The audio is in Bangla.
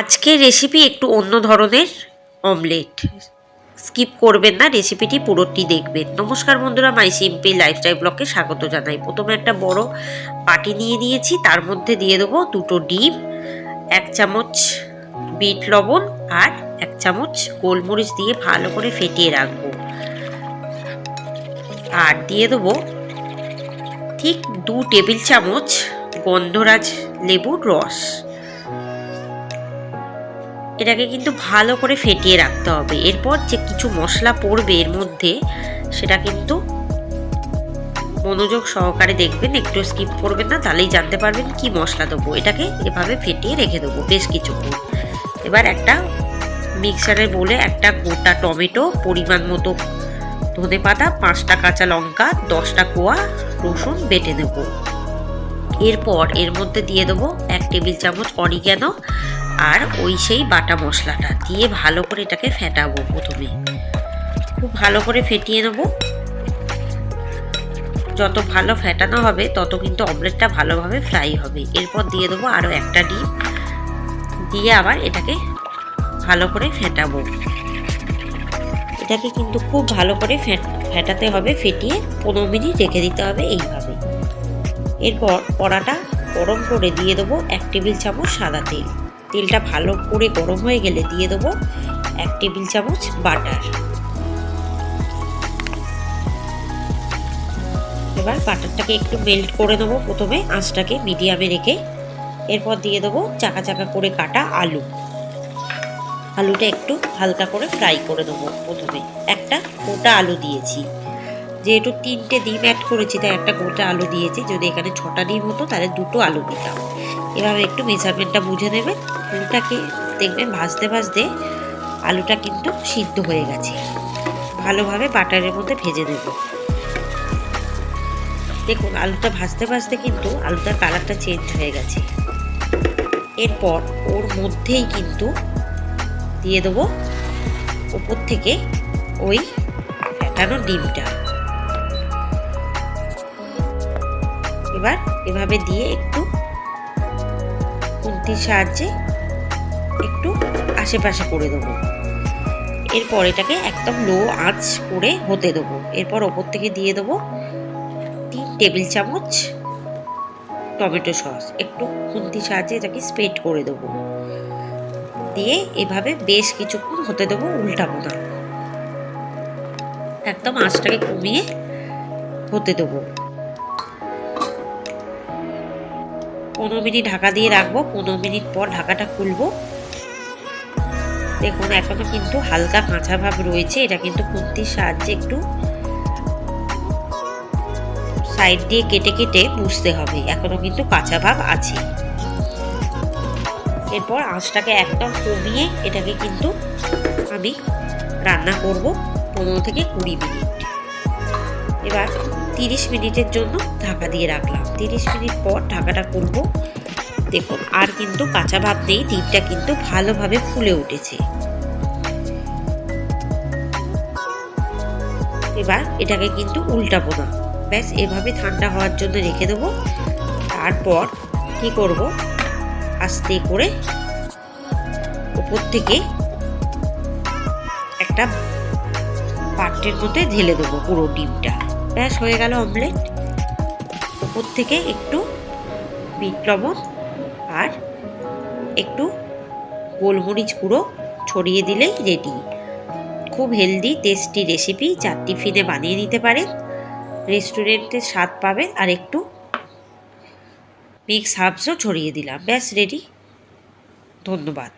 আজকের রেসিপি একটু অন্য ধরনের অমলেট স্কিপ করবেন না রেসিপিটি পুরোটি দেখবেন। নমস্কার বন্ধুরা মাই সিম্পল লাইফস্টাইল ব্লকে স্বাগত জানাই। প্রথমে একটা বড় পাটি নিয়ে নিয়েছি, তার মধ্যে দিয়ে দেবো দুটো ডিম, এক চামচ বিট লবণ আর এক চামচ গোলমরিচ দিয়ে ভালো করে ফেটিয়ে রাখব। আর দিয়ে দেবো ঠিক দু টেবিল চামচ গন্ধরাজ লেবুর রস। এটাকে কিন্তু ভালো করে ফেটিয়ে রাখতে হবে। এরপর যে কিছু মশলা পড়বে এর মধ্যে, সেটা কিন্তু মনোযোগ সহকারে দেখবেন, একটু স্কিপ করবেন না, তাহলেই জানতে পারবেন কি মশলা দেবো। এটাকে এভাবে ফেটিয়ে রেখে দেবো বেশ কিছুক্ষণ। এবার একটা মিক্সারে বলে একটা গোটা টমেটো, পরিমাণ মতো ধনে পাতা, পাঁচটা কাঁচা লঙ্কা, দশটা কোয়া রসুন বেটে নেব। এরপর এর মধ্যে দিয়ে দেবো এক টেবিল চামচ অরিগ্যানো আর ওই সেই বাটা মশলাটা দিয়ে ভালো করে এটাকে ফেটাবো প্রথমে। খুব ভালো করে ফেটিয়ে নেব। যত ভালো ফেটানো হবে, তত কিন্তু অমলেটটা ভালোভাবে ফ্রাই হবে। এরপর দিয়ে দেবো আরও একটা ডিম। দিয়ে আবার এটাকে ভালো করে ফেটাবো। এটাকে কিন্তু খুব ভালো করে ফেটাতে হবে, ফেটিয়ে পনেরো মিনিট রেখে দিতে হবে এইভাবে। এরপর কড়াটা গরম করে দিয়ে দেবো এক টেবিল চামচ সাদা তেল। তেলটা ভালো করে গরম হয়ে গেলে দিয়ে দেবো এক টেবিল চামচ বাটার। এবার বাটারটাকে একটু মেল্ট করে নেব প্রথমে, আঁচটাকে মিডিয়ামে রেখে। এরপর দিয়ে দেবো চাকা চাকা করে কাটা আলু। আলুটা একটু হালকা করে ফ্রাই করে দেবো প্রথমে। একটা গোটা আলু দিয়েছি। যেহেতু তিনটে ডিম অ্যাড করেছি, তাই একটা গোটা আলু দিয়েছি। যদি এখানে ছটা ডিম হতো, তাহলে দুটো আলু দিতাম। এভাবে একটু মেজারমেন্টটা বুঝে নেবেন আলুটাকে দেখবেন ভাজতে ভাজতে আলুটা কিন্তু সিদ্ধ হয়ে গেছে। ভালোভাবে বাটারের মধ্যে ভেজে দেব দেখুন, আলুটা ভাজতে ভাজতে কিন্তু আলুটার কালারটা চেঞ্জ হয়ে গেছে। এরপর ওর মধ্যেই কিন্তু দিয়ে দেবো উপর থেকে ওই ফ্যাটানো ডিমটা। এবার এভাবে দিয়ে একটু খুন্তির সাহায্যে একটু আশেপাশে করে দেবো। এরপর এটাকে একদম লো আঁচ করে হতে দেবো। এরপর ওপর থেকে দিয়ে দেবো তিন টেবিল চামচ টমেটো সস। একটু খুন্তির সাহায্যে এটাকে স্প্রেড করে দেবো। দিয়ে এভাবে বেশ কিছুক্ষণ হতে দেবো উল্টাবো না একদম আঁচটাকে কমিয়ে হতে দেবো। পনেরো মিনিট ঢাকা দিয়ে রাখব। পনেরো মিনিট পর ঢাকাটা খুলবো। দেখুন, এখনও কিন্তু হালকা কাঁচা ভাব রয়েছে। এটা কিন্তু খুন্তির সাহায্যে একটু সাইড দিয়ে কেটে কেটে বুঝতে হবে। এখনও কিন্তু কাঁচা ভাব আছে। এরপর আঁচটাকে একদম কমিয়ে এটাকে কিন্তু আমি রান্না করব পনেরো থেকে কুড়ি মিনিট। এবার তিরিশ মিনিটের জন্য ঢাকা দিয়ে রাখলাম। তিরিশ মিনিট পর ঢাকাটা করব দেখুন, আর কিন্তু কাঁচা ভাত নেই, ডিমটা কিন্তু ভালোভাবে ফুলে উঠেছে। এবার এটাকে কিন্তু উল্টাবো না। ব্যাস, এভাবে ঠান্ডা হওয়ার জন্য রেখে দেবো। তারপর কি করব? আস্তে করে উপর থেকে একটা পাত্রের মধ্যে ঢেলে দেবো পুরো ডিমটা। ব্যাস হয়ে গেল অমলেট। উপর থেকে একটু বিট লবণ আর একটু গোলমরিচ গুঁড়ো ছড়িয়ে দিলেই রেডি খুব হেলদি টেস্টি রেসিপি চার টিফিনে বানিয়ে নিতে পারেন। রেস্টুরেন্টের স্বাদ পাবেন আর একটু মিক্স হার্বসও ছড়িয়ে দিলাম। ব্যাস রেডি ধন্যবাদ।